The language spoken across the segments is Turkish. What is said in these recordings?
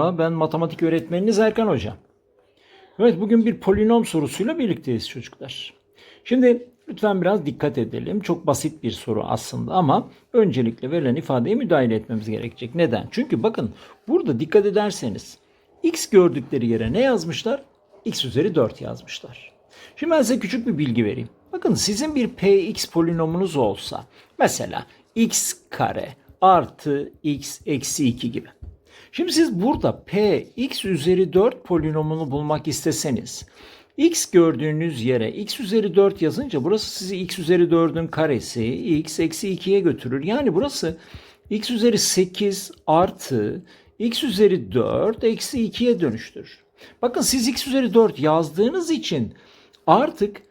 Ben matematik öğretmeniniz Erkan Hocam. Evet bugün bir polinom sorusuyla birlikteyiz çocuklar. Şimdi lütfen biraz dikkat edelim. Çok basit bir soru aslında ama öncelikle verilen ifadeye müdahale etmemiz gerekecek. Neden? Çünkü bakın burada dikkat ederseniz x gördükleri yere ne yazmışlar? x üzeri 4 yazmışlar. Şimdi ben size küçük bir bilgi vereyim. Bakın sizin bir px polinomunuz olsa mesela x kare artı x eksi 2 gibi. Şimdi siz burada p x üzeri 4 polinomunu bulmak isteseniz x gördüğünüz yere x üzeri 4 yazınca burası sizi x üzeri 4'ün karesi x eksi 2'ye götürür. Yani burası x üzeri 8 artı x üzeri 4 eksi 2'ye dönüştürür. Bakın siz x üzeri 4 yazdığınız için artık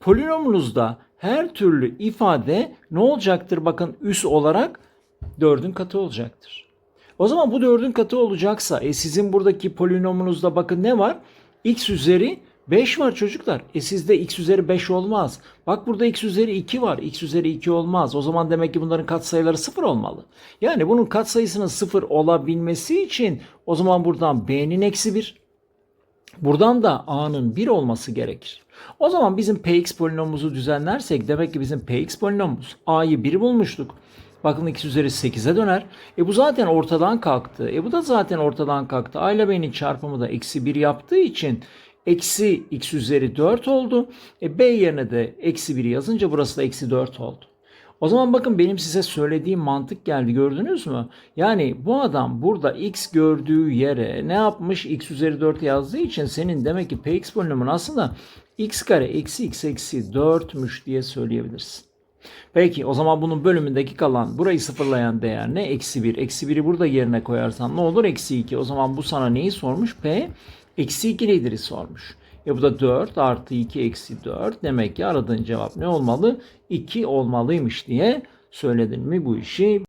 polinomunuzda her türlü ifade ne olacaktır? Bakın üs olarak 4'ün katı olacaktır. O zaman bu 4'ün katı olacaksa e sizin buradaki polinomunuzda bakın ne var? x üzeri 5 var çocuklar. E sizde x üzeri 5 olmaz. Bak burada x üzeri 2 var. x üzeri 2 olmaz. O zaman demek ki bunların katsayıları 0 olmalı. Yani bunun katsayısının 0 olabilmesi için o zaman buradan b'nin eksi 1, Buradan da a'nın 1 olması gerekir. O zaman bizim px polinomumuzu düzenlersek demek ki bizim px polinomumuz a'yı 1 bulmuştuk. Bakın x üzeri 8'e döner. E bu zaten ortadan kalktı. E bu da zaten ortadan kalktı. A ile b'nin çarpımı da eksi 1 yaptığı için eksi x üzeri 4 oldu. E b yerine de eksi 1 yazınca burası da eksi 4 oldu. O zaman bakın benim size söylediğim mantık geldi gördünüz mü? Yani bu adam burada x gördüğü yere ne yapmış? x üzeri 4 yazdığı için senin demek ki px polinomun aslında x kare eksi x eksi 4'müş diye söyleyebilirsin. Peki o zaman bunun bölümündeki kalan burayı sıfırlayan değer ne? Eksi 1. Eksi 1'i burada yerine koyarsan ne olur? Eksi 2. O zaman bu sana neyi sormuş? P eksi 2 nedir'i sormuş. E bu da 4 artı 2 eksi 4. Demek ki aradığın cevap ne olmalı? 2 olmalıymış diye söyledin mi bu işi?